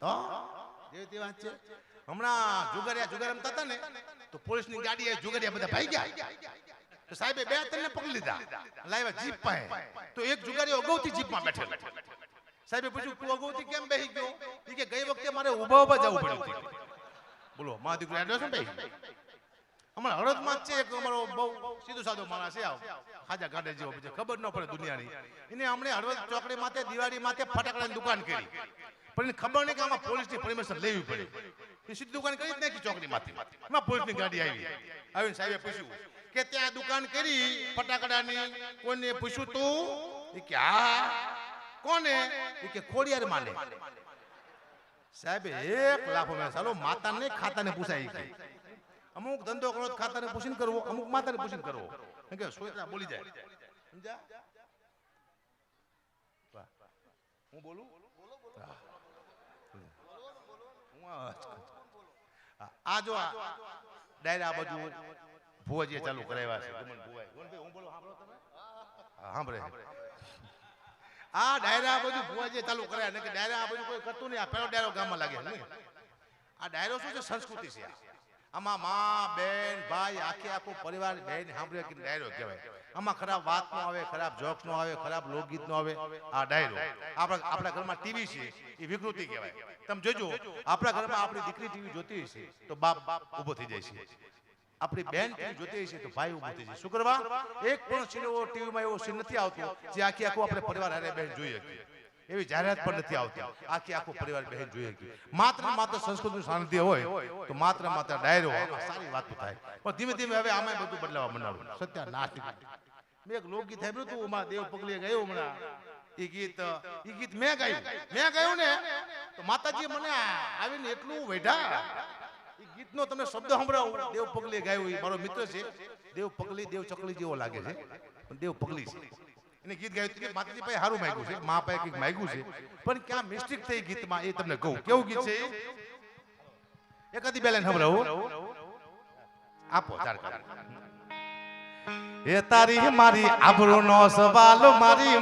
તો? જેવી તે વાત છે. હમણાં જુગારિયા જુગાર રમતા હતા ને, તો પોલીસની ગાડીએ બધા ભાઈ ગયા. તો સાહેબે બે ત્રણને પકડી લીધા. લાવ્યા જીપ પાસે. તો એક જુગારીઓ અગાઉથી જીપમાં બેઠેલો. સાહેબે પૂછ્યું, તું અગાઉથી કેમ બેહી ગયો? કે, ગઈ વખતે મારે ઊભા ઊભા જવું પડ્યું બોલો મા દીકરો એડ્રેસ ને ભાઈ? અમારા હળદમાં છે એક અમારો બહુ સીધો સાધો માણસ છે આવ. ખાજા ગાડે જેવો બીજો, ખબર ન પડે દુનિયાની. એને હમણે હળવદ ચોકડી માથે, દિવાળી માથે ફટાકડાની દુકાન કરી. પણ ખબર નહીં કે આમાં પોલીસની પરમિશન લેવી પડે. એ સીધી દુકાન કરી જ નાખી ચોકડી માથે એમાં પોલીસની ગાડી આવી. આવીને સાહેબે પૂછ્યું કે ત્યાં દુકાન કરી, ફટાકડાની? કોને પૂછ્યું તું? કે, હા. કોને? કે, ખોડિયાર માને. સાહેબે એક લાફો મેં સાલો માતાને ખાતાને પૂછાય કે, અમુક ધંધો કરો ખાતાને પૂછીને કરવો, અમુક માતાને પૂછીને કરવો. કે સોયરા બોલી જાય સમજા હું બોલું હા. હું આ જ ડાયરા આ બાજુ ભુવાજીએ ચાલુ કરાવ્યા છે. ગમન ભુવાએ. ગમનભાઈ, હું બોલું સાંભળો તમે? સાંભળે. આ ડાયરા આ બધું ભુવાજીએ ચાલુ કર્યા નહીં કે ડાયરા આ બાજુ કોઈ કરતું નહીં. આ પેલો ડાયરો ગામમાં લાગે નહીં? આ ડાયરો શું છે? સંસ્કૃતિ છે આ. આમાં માં, બેન, ભાઈ, આખે આખો પરિવાર, બેન, સાંભળ્યો કે ડાયરો કહેવાય. આમાં ખરાબ વાત નો આવે, ખરાબ જોક્સ નો આવે, ખરાબ લોકગીત નો આવે, આ ડાયરો આપણા આપણા ઘરમાં ટીવી છે, એ વિકૃતિ કહેવાય. તમે જોજો, આપણા ઘરમાં આપણી દીકરી ટીવી જોતી હશે, તો બાપ બાપ ઊભો થઈ જાય છે. આપણી બેન ટીવી જોતી હશે, તો ભાઈ ઊભો થઈ જાય. શું કરવા? એક પણ સીન એવો ટીવીમાં એવો સીન નથી આવતો, જે આખી આખું આપણે પરિવાર હારે બેન જોઈએ એવી જાહેરાત પણ નથી આવતી. આખી આખો પરિવાર બહેન જોઈએ. માત્ર માત્ર સંસ્કૃતિ સાનિધ્ય હોય તો માત્ર માત્ર ડાયરો સારી વાત થાય. પણ ધીમે ધીમે હવે આમાં બધું બદલાવા મંડાણું. સત્યા નાશ મેં એક લોકગીત સાંભળ્યું હતું મારા દેવ પગલીએ ગયો હમણાં. એ ગીત એ ગીત મેં ગાયું. મેં ગાયું ને તો માતાજી મને આવીને એટલું વેઢા. એ ગીતનો તમને શબ્દ સંભળાવો. દેવ પગલે ગાયું એ મારો મિત્ર છે. દેવ પગલી દેવ ચકલી જેવો લાગે છે. પણ દેવ પગલી છે. એને ગીત ગાયું કે માતાજી પાસે સારું માંગ્યું છે મા પાસે કંઈક માંગ્યું છે. પણ ક્યાં મિસ્ટેક થઈ ગીતમાં એ તમને કહું, કેવું ગીત છે? એકાદી બે લાઈન સંભળાવું. આપો તાર એ તારી મારી આબરૂનો સવાલ, મારી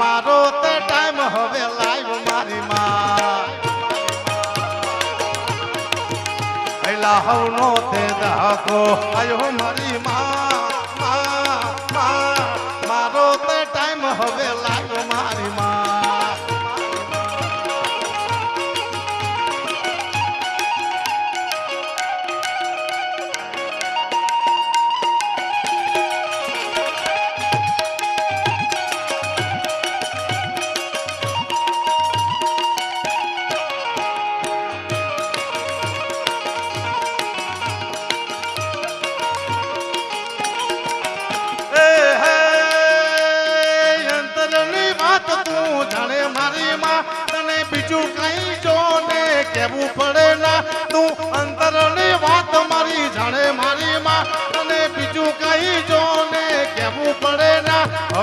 મારો તે ટાઈમ હવે લાઈવ મારી માં. હવનો તે દાખો આયો મારી માં. તે ટાઈમ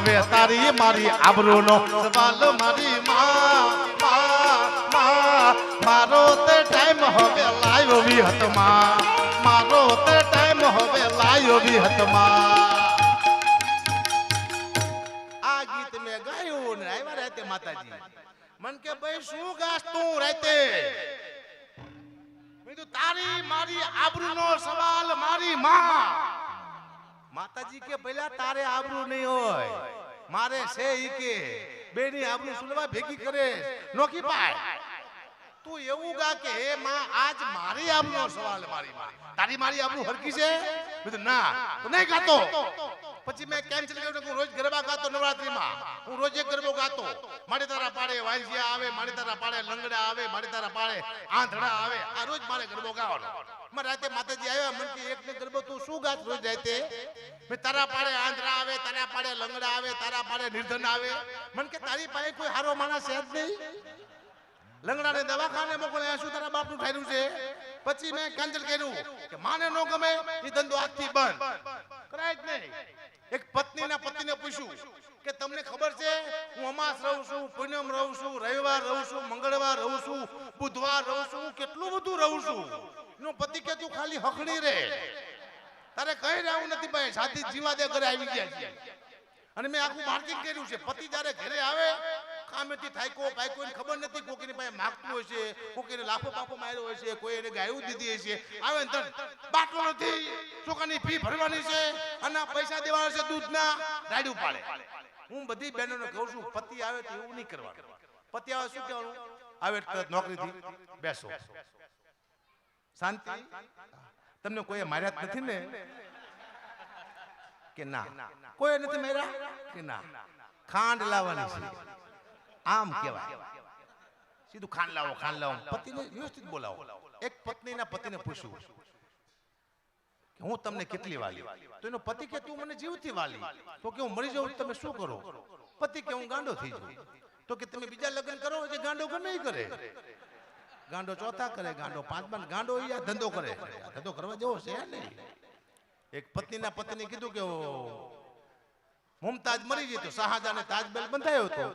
હવે તારી મારી આબરૂનો. સવાલ મારી માં મારો તે ટાઈમ હવે લાયો બી હતમાં મારો તે ટાઈમ હવે લાયો બી હતમાં આ ગીત મેં ગાયું ને આવ્યા રાતે માતાજી. મન કે ભાઈ, શું ગાસ તું રાતે? તારી મારી આબરૂનો સવાલ મારી માં. માતાજી કે પહેલા તારે આબરૂ નહીં હોય. મારે છે ઈ કે, બેની આબરૂ સુલવા ભેગી કરે નોકી પાય તું એવું ગા કે, હે માં, આજ મારી આબરૂ સવાલ મારી માં તારી મારી આબરૂ હરકી છે? મેં ના. તો નહીં ગાતો. પછી મેં કેન્સલ કર્યું હું રોજ ગરબા ગાતો નવરાત્રીમાં. હું રોજે ગરબો ગાતો. મારી તારા પાડે વાલજીયા આવે, મારી તારા પાડે લંગડા આવે, મારી તારા પાડે આંધળા આવે. આ રોજ મારે ગરબો ગાવાનો. મારે રાતે માતાજી આવ્યા, મને કે એક ને ગરબો તું શું ગાત રોજ રાતે? મે તારા પાડે આંધળા આવે, તારા પાડે લંગડા આવે, તારા પાડે નિર્ધન આવે. મને કે તારી પાસે કોઈ હારો માણસ છે જ નહીં. લંગડાને દવાખાને મોકલે શું તારા બાપનું ઠાર્યું છે? પછી મેં કેન્સલ કર્યું કે, માને નો ગમે એ ધંધો આજથી બંધ. કરાય જ નહીં. એક પત્નીના પતિને પૂછ્યું કે, તમને ખબર છે, હું અમાસ રહું છું, પૂનમ રહું છું, રવિવાર રહું છું, મંગળવાર રહું છું, બુધવાર રહું છું કેટલું બધું રહું છું એનો પતિ હખણી રે. તારે કઈ રહેવું નથી ભાઈ સાથી જીવા દે ઘરે આવી ગયા છે અને મેં આખું માર્કિંગ કર્યું છે. પતિ જ્યારે ઘરે આવે કામ કામેથી થાયકો પાયકો ખબર નથી કોકીને પાસે માગતું હોય છે, કોકીને લાફો બાફો માર્યો હોય છે, કોઈ એને ગાયું દીધી હશે આવે ને તરત બાટલો નથી. છોકરાની ફી ભરવાની છે અને પૈસા દેવાના છે દૂધના. રાડ્યું પાડે. હું બધી બહેનોને કહું છું, પતિ આવે તો એવું નહીં કરવાનું. પતિ આવે શું કહેવાનું? આવે નોકરીથી બેસો. શાંતિ? તમને કોઈ માર્યા જ નથી ને? કે ના. કોઈ નથી માર્યા? કે ના. ખાંડ લાવવાની છે. આમ કહેવાય. સીધું ખાંડ લાવો ખાંડ લાવો. પતિને વ્યવસ્થિત બોલાવો. એક પત્નીના પતિને પૂછ્યું કે હું તમને કેટલી વાલી? તો એનો પતિ કે તું મને જીવથી વાલી? તો કે હું મરી જાઉં તમે શું કરો? પતિ કે હું ગાંડો થઈ જાઉં? તો કે તમે બીજા લગ્ન કરો જે ગાંડો ગમે નહીં કરે? ગાંડો ચોથા કરે, ગાંડો પાંચમા ગાંડો ઈ ધંધો કરે. ધંધો કરવા જેવો છે નહીં એક પત્નીના પત્ની કીધું કે મુમતાજ મરી ગઈ તો શાહજહાને તાજમહેલ બંધાયો હતો.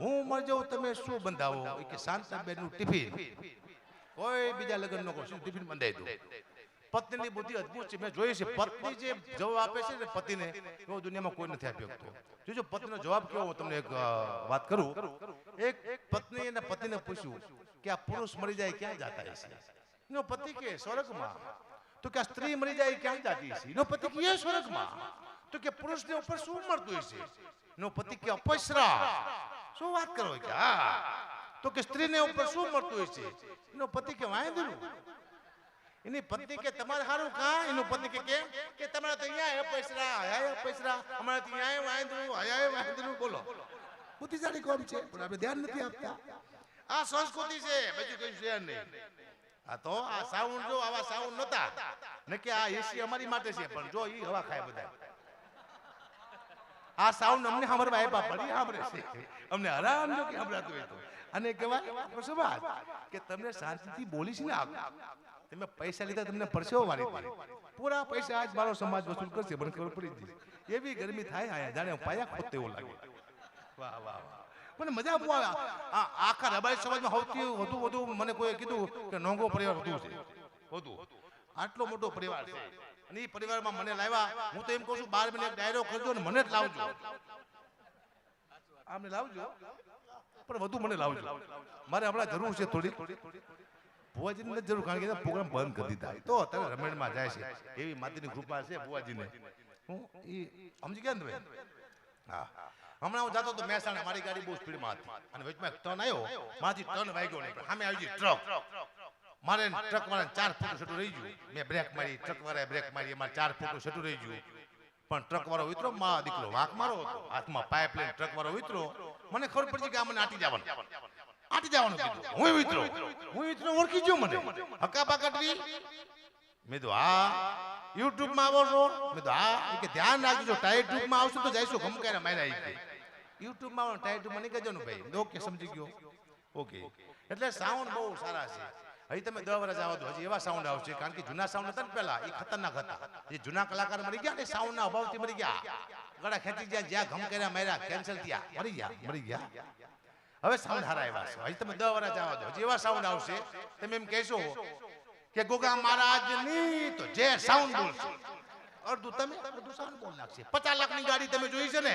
હું મર જાઉં, તમે શું બંધાવો? કે શાંતાબેનનું ટિફિન. કોઈ બીજા લગ્ન નો ટિફિન બંધાઈ દો? પત્નીની બુદ્ધિ અદ્ભુત છે. મેં જોયું છે પત્ની જે જવાબ આપે છે ને પતિને એવો દુનિયામાં કોઈ નથી આપી શકતો. જોજો પત્નીનો જવાબ કેવો તમને એક વાત કરું. એક પત્ની અને પતિને પૂછ્યું કે આ પુરુષ મરી જાય ક્યાં જાતા હશે? એનો પતિ કે સ્વર્ગમાં. તો કે આ સ્ત્રી મરી જાય ક્યાં જાતી હશે? એનો પતિ કે એ સ્વર્ગમાં. તો કે પુરુષને ઉપર શું મળતું હશે? એનો પતિ કે અપસરા શું વાત કરો કે હા. તો કે સ્ત્રીને ઉપર શું મળતું હશે? એનો પતિ કે વાંદરું એની પત્ની કે તમારે સારું કા એનું પતિ કે કેમ? કે તમારે તો અહીંયા પૈસરા આયા પૈસરા અમારે તો અહીંયા વાંદરું આયા વાંદરું બોલો. બુદ્ધિશાળી કોણ છે? પણ આપણે ધ્યાન નથી આપતા. આ સંસ્કૃતિ છે બીજું કઈ છે નહીં. આ તો આ સાઉન્ડ જો આવા સાઉન્ડ નતા કે આ એસી અમારી માટે છે પણ જો ઈ હવા ખાય બધા આ સાઉન્ડ અમને સાંભળવા આપ્યા પડી સાંભળે છે. અમને આરામ જો કે સાંભળાતું હોય તો. અને કહેવાય કે તમને શાંતિથી બોલીશ ને આપ. તમે પૈસા લીધા તમને પરસેવો વાળી પૂરા પૈસા આજ મારો સમાજ વસૂલ કરશે, મને ખબર પડી જશે એવી ગરમી થાય આયા જાણે પાયા ખોતે તેવો લાગે. વાહ વાહ વાહ. મને મજા બહુ આવે. આ આખા રબારી સમાજમાં સૌથી વધુ વધુ મને કોઈ કીધું કે નોંગો પરિવાર વધુ છે. વધુ. આટલો મોટો પરિવાર છે. અને એ પરિવારમાં મને લાવ્યા. હું તો એમ કહું છું, બાર મહિને ડાયરો કરજો ને મને જ લાવજો. આમને લાવજો. પણ વધુ મને લાવજો. મારે હમણાં જરૂર છે થોડી ભુવાજીને નથી જરૂર કારણ કે પ્રોગ્રામ બંધ કરી દીધા. તો અત્યારે રમણમાં જાય છે. એવી માતાની કૃપા છે ભુવાજીને. હું એ સમજી ગયા ને તમે? હા. હમણાં હું જતો તો મહેસાણા, મારી ગાડી બહુ સ્પીડમાં હતી. અને વચમાં ટન આવ્યો. મારાથી ટર્ન વાગ્યો નહીં. સામે આવી ગઈ ટ્રક. મારે ટ્રક વાળા ચાર ફૂટ છટું રહી ગયું. મેં બ્રેક મારી ટ્રક વાળા બ્રેક મારી. એમાં ચાર ફૂટ છટું રહી ગયું. પણ ટ્રક વાળો વિતરો માં દીકરો વાંક મારો હતો. હાથમાં પાઇપ લઈને ટ્રક વાળો વિતરો મને ખબર પડી કે આ મને આટી જવાનું. આટી જવાનું કીધું. હું વિતરો. હું વિતરો ઓળખી ગયો મને. હકા પાકટવી મેં તો હા યુટ્યુબમાં આવો છો. મેં તો હા કે ધ્યાન રાખજો ટાયર ટ્યુબમાં આવશું તો જઈશું ગમકારે માર્યા આવી યુટ્યુબમાં આવો ટાયર મને કહેજો ને ભાઈ. ઓકે સમજી ગયો. ઓકે. એટલે સાઉન્ડ બહુ સારા છે. હજી તમે દસ વર્ષ આવો તો હજી એવા સાઉન્ડ આવશે. કારણ કે જૂના સાઉન્ડ હતા ને પેલા એ ખતરનાક હતા. જે જૂના કલાકાર મરી ગયા ને સાઉન્ડના અભાવથી મરી ગયા. ગળા ખેંચી ગયા, જ્યાં ઘમ કર્યા માર્યા કેન્સલ થયા. મરી ગયા મરી ગયા. હવે સાઉન્ડ હારા આવ્યા છે. હજી તમે દસ વર્ષ જવા દો. હજી એવા સાઉન્ડ આવશે. તમે એમ કહેશો કે ગોગા મહારાજની તો જે સાઉન્ડ બોલશે. અડધું તમે, અડધું સાઉન્ડ બોલ નાખશે? પચાસ લાખની ગાડી તમે જોઈ છે ને?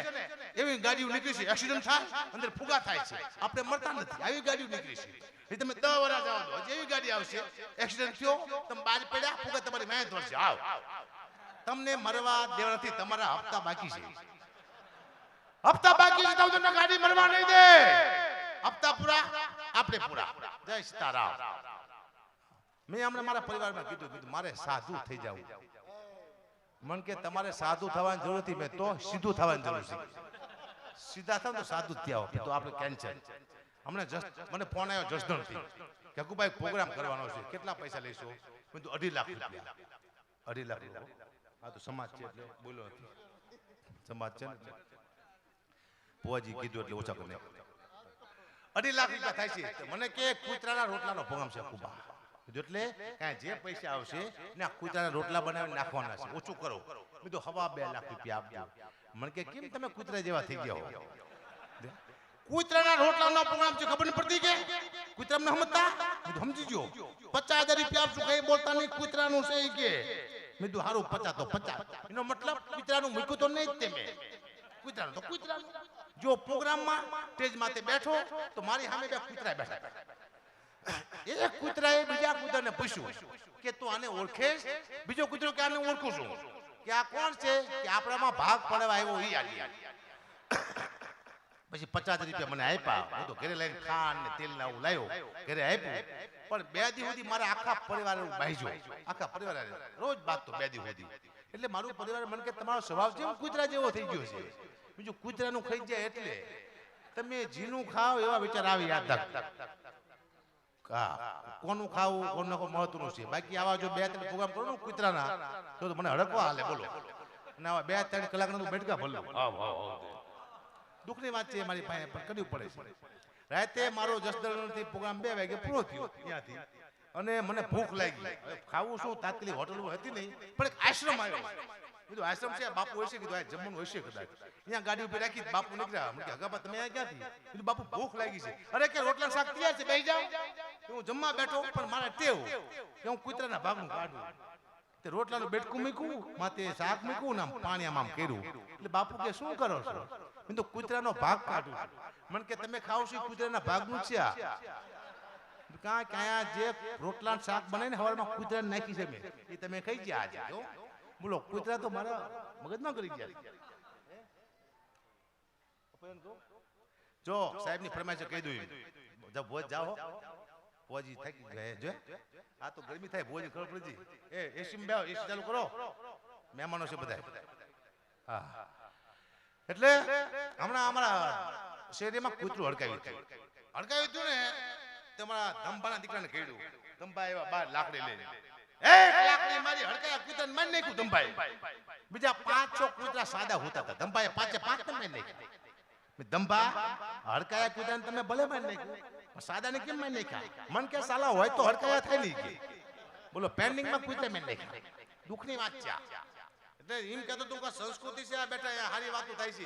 એવી ગાડીઓ નીકળી છે. એક્સિડન્ટ થાય, અંદર ફુગા થાય છે. આપણે મરતા નથી. આવી ગાડીઓ નીકળી છે. એ તમે દસ વર્ષ જવા દો. હજી એવી ગાડી આવશે. એક્સિડન્ટ થયો, તમે બહાર પડ્યા, ફુગા તમારી મહેનત ધોરશે આવ. તમને મરવા દેવા નથી તમારા હપ્તા બાકી છે. હપ્તા બાકી છે તો ગાડી મરવા નહીં દે. હપ્તા પૂરા, આપણે પૂરા. જય સીતારામ. મેં હમણાં મારા પરિવારમાં કીધું કીધું, મારે સાધુ થઈ જવું. મન કે તમારે સાધુ થવાની જરૂર નથી મેં તો સીધું થવાની જરૂર છે. સીધા થાવ તો સાધુ જ થયા તો આપણે કેન્સર. હમણાં જસ્ટ મને ફોન આવ્યો જસદણથી, કે હકુભાઈ પ્રોગ્રામ કરવાનો છે, કેટલા પૈસા લઈશો? મેં અઢી લાખ રૂપિયા. અઢી લાખ રૂપિયા. આ તો સમાજ છે એટલે બોલો. સમાજ છે ને? ભુવાજી કીધું એટલે ઓછા કરી. અઢી લાખ રૂપિયા થાય છે. મને કે કૂતરાના રોટલાનો ભોગમ છે, કુબા. એટલે કાંઈ જે પૈસા આવશે ને કૂતરાના રોટલા બનાવીને નાખવાના છે. ઓછું કરો. બીજું હવા બે લાખ રૂપિયા આપજો. મને કે, કેમ તમે કૂતરા જેવા થઈ ગયા હો? કૂતરાના રોટલાનો પ્રોગ્રામ છે, ખબર ન પડતી કે? કૂતરાને સમજતા? સમજી ગયો પચાસ હજાર રૂપિયા આપશું, કઈ બોલતા નહીં કૂતરાનું છે કે. મેં કીધું, હારું, પચાસ તો પચાસ. એનો મતલબ કૂતરાનું મૂક્યું તો નહીં જ તે કૂતરાનું. તો કૂતરાનું. જો પ્રોગ્રામમાં સ્ટેજ માથે બેઠો, તો મારી સામે બે કૂતરા બેઠા. એક કૂતરાએ બીજા કૂતરાને પૂછ્યું કે તું આને ઓળખે બીજો કૂતરો કે આને ઓળખું છું? કે આ કોણ છે? કે આપણામાં ભાગ પડવા આવ્યો ઈ આલી પછી પચાસ રૂપિયા મને આપ્યા. હું તો ઘરે લઈને ખાંડ ને તેલ ને આવું લાવ્યો ઘરે આપ્યું. પણ બે દી સુધી મારા આખા પરિવાર બાઈજો આખા પરિવાર રોજ બાદ તો બે દી સુધી. એટલે મારું પરિવાર મને કે તમારો સ્વભાવ છે? કૂતરા જેવો થઈ ગયો છે. બીજું કૂતરાનું ખાઈ જાય એટલે તમે જીનું ખાવ એવા વિચાર આવી યાદ કોનું ખાવું કોનું મહત્વનું છે? બાકી આવા જો બે ત્રણ પ્રોગ્રામ કરો ને કૂતરાના તો મને હડકવા હાલે બોલો. અને આવા બે ત્રણ કલાકના તો બેઠકા હાવ દુઃખની વાત છે મારી પાસે પણ કરવી પડે છે. રાતે મારો જસદણથી પ્રોગ્રામ બે વાગે પૂરો થયો ત્યાંથી. અને મને ભૂખ લાગી. ખાવું શું? તાત્કાલિક હોટલ હતી નહીં પણ એક આશ્રમ આવ્યો. કીધું, આશ્રમ છે બાપુ હશે, કીધું, આ જમવાનું હશે કદાચ. અહીંયા ગાડી ઉપર રાખી બાપુ નીકળ્યા. મને કે તમે અહીંયા ક્યાંથી? કીધું, બાપુ ભૂખ લાગી છે. અરે, કે રોટલા શાક તૈયાર છે? બેસી જાઓ. હું જમવા બેઠો, પણ મારે ટેવ કે હું કૂતરાના ભાગનું કાઢું. તે રોટલાનું બેટકું મૂક્યું, માથે શાક મૂક્યું ને પાણી આમ કર્યું. એટલે બાપુ કે, શું કરો છો? મેં તો કૂતરાનો ભાગ કાઢું મને કે, તમે ખાવ છો કૂતરાના ભાગનું છે આ? કાં ક્યાં જે રોટલા શાક બને ને હવારમાં કૂતરાને નાખી છે મેં, એ તમે ખાઈ ગયા આજે બોલો કૂતરા તો મારા મગજ ના કરી ગયા. જો સાહેબની ફરમાઈશ કહી દઉં જબ ભોજ જાઓ. ભોજી થાકી ગયા. જો આ તો ગરમી થાય ભોજ ખબર પડી એ એસી માં બેહો એસી ચાલુ કરો. મહેમાનો છે બધા હા. એટલે હમણાં અમારા શેરીમાં કૂતરું હડકાવ્યું હડકાવ્યું હતું. ને તમારા ધંભાના દીકરાને કહ્યું ધંભા એવા બાર લાકડી લઈને. એક લાકડી મારી હડકાયા કૂતરાને મારી નાખ્યું ધંભાએ બીજા પાંચ છ કૂતરા સાદા હોતા હતા. ધંભાએ પાંચે પાંચ તમે નાખ્યા. મેં ધંભા હડકાયા કૂતરાને તમે ભલે મારી પણ સાદાને કેમ મારી નાખ્યા? મન કે સાલા હોય તો હડકાયા થાય નહીં કે. બોલો, પેન્ડિંગમાં કૂતરા મારી નાખ્યા. દુઃખની વાત છે એટલે એમ કહેતો તું કે સંસ્કૃતિ છે આ બેટા સારી વાતો થાય છે.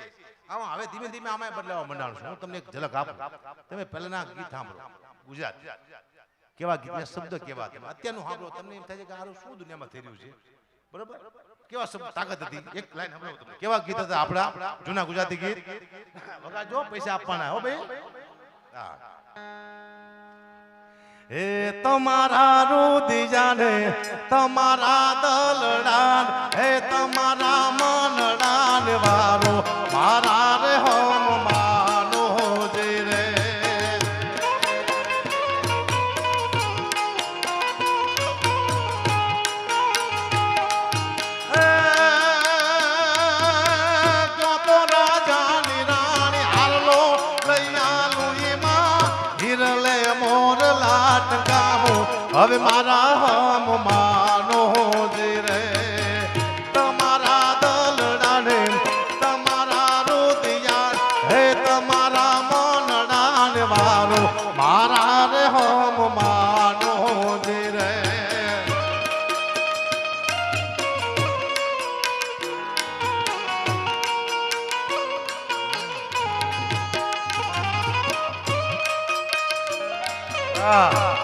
આમાં હવે ધીમે ધીમે આમાં બદલાવા મંડાણું છું. હું તમને એક ઝલક આપું. તમે પહેલાના ગીત સાંભળો. ગુજરાત. કેવા ગીતના શબ્દ કેવા હતા અત્યારનું સાંભળો તમને એમ થાય છે કે આરો શું દુનિયામાં થઈ રહ્યું છે? બરોબર? કેવા શબ્દ તાકાત હતી? એક લાઈન સાંભળો તમે. કેવા ગીત હતા આપણા? જૂના ગુજરાતી ગીત? વગાડજો પૈસા આપવાના હો ભાઈ. હા. એ તમારા રુદિયાને તમારા દલડાન હે તમારા મનડાન વારો મારા રે હોમ લાટકાવો હવે મારા હમ માનો જે રે. તમારા દલડાને, તમારા રુદિયા હે તમારા મનડાને વારો, મારા રે હમ માનો રે. હા.